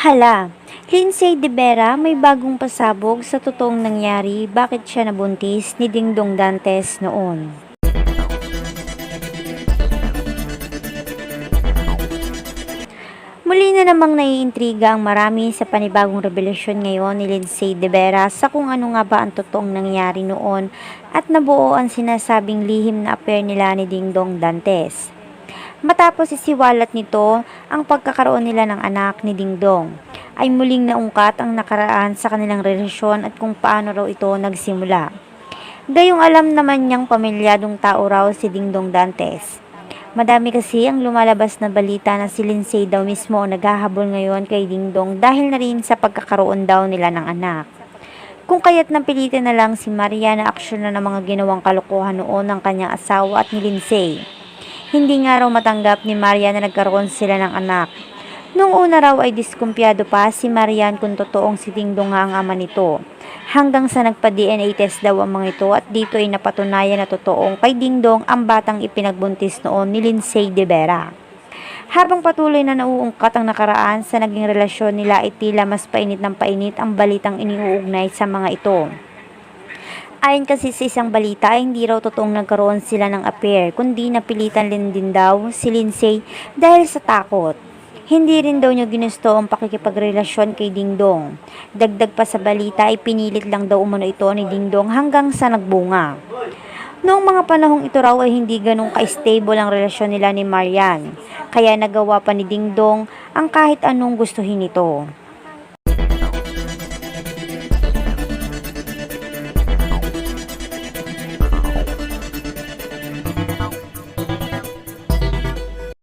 Hala, Lindsay de Vera may bagong pasabog sa totoong nangyari bakit siya nabuntis ni Dingdong Dantes noon. Muli na namang naiintriga ang marami sa panibagong revelasyon ngayon ni Lindsay de Vera sa kung ano nga ba ang totoong nangyari noon at nabuo ang sinasabing lihim na affair nila ni Dingdong Dantes. Matapos isiwalat nito ang pagkakaroon nila ng anak ni Dingdong, ay muling naungkat ang nakaraan sa kanilang relasyon at kung paano raw ito nagsimula. Gayong alam naman niyang pamilyadong tao raw si Dingdong Dantes. Madami kasi ang lumalabas na balita na si Lindsay daw mismo ang naghahabol ngayon kay Dingdong dahil na rin sa pagkakaroon daw nila ng anak. Kung kaya't napilitan na lang si Maria na aksyon na ng mga ginawang kalokohan noon ng kanyang asawa at ni Lindsay. Hindi nga raw matanggap ni Maria na nagkaroon sila ng anak. Nung una raw ay diskumpiyado pa si Marian kung totoong si Dingdong nga ang ama nito. Hanggang sa nagpa-DNA test daw ang mga ito at dito ay napatunayan na totoong kay Dingdong ang batang ipinagbuntis noon ni Lindsay de Vera. Habang patuloy na nauungkat ang nakaraan sa naging relasyon nila ay tila mas painit ng painit ang balitang iniuugnay sa mga ito. Ayon kasi sa isang balita hindi raw totoong nagkaroon sila ng affair kundi napilitan din din daw si Lindsay dahil sa takot. Hindi rin daw niya ginusto ang pakikipagrelasyon kay Dingdong. Dagdag pa sa balita ay pinilit lang daw umano ito ni Dingdong hanggang sa nagbunga. Noong mga panahong ito raw ay hindi ganong ka-stable ang relasyon nila ni Marian, kaya nagawa pa ni Dingdong ang kahit anong gustuhin nito.